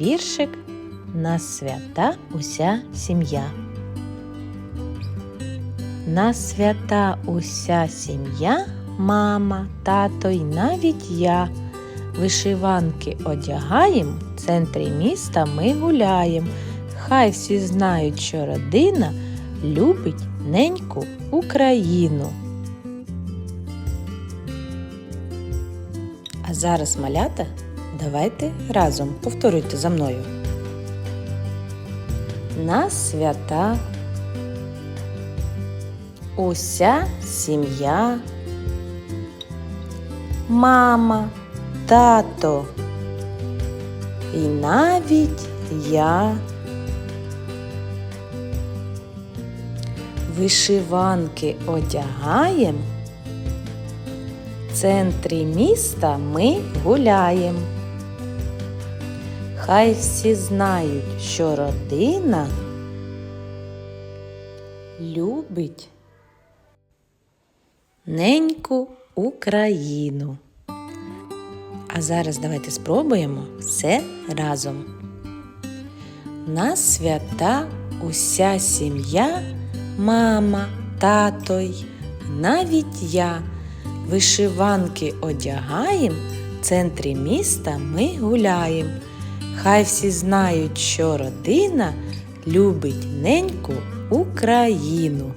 віршик на свята уся сім'я. На свята уся сім'я, мама, тато й навіть я. Вишиванки одягаєм, в центрі міста ми гуляєм. Хай всі знають, що родина любить неньку Україну. А зараз, малята, давайте разом повторюйте за мною. На свята уся сім'я, мама, тато і навіть я. Вишиванки одягаєм, в центрі міста ми гуляєм. Хай всі знають, що родина любить неньку Україну. А зараз давайте спробуємо все разом. На свята уся сім'я, мама, тато й навіть я. Вишиванки одягаєм, в центрі міста ми гуляєм. Хай всі знають, що родина любить неньку Україну.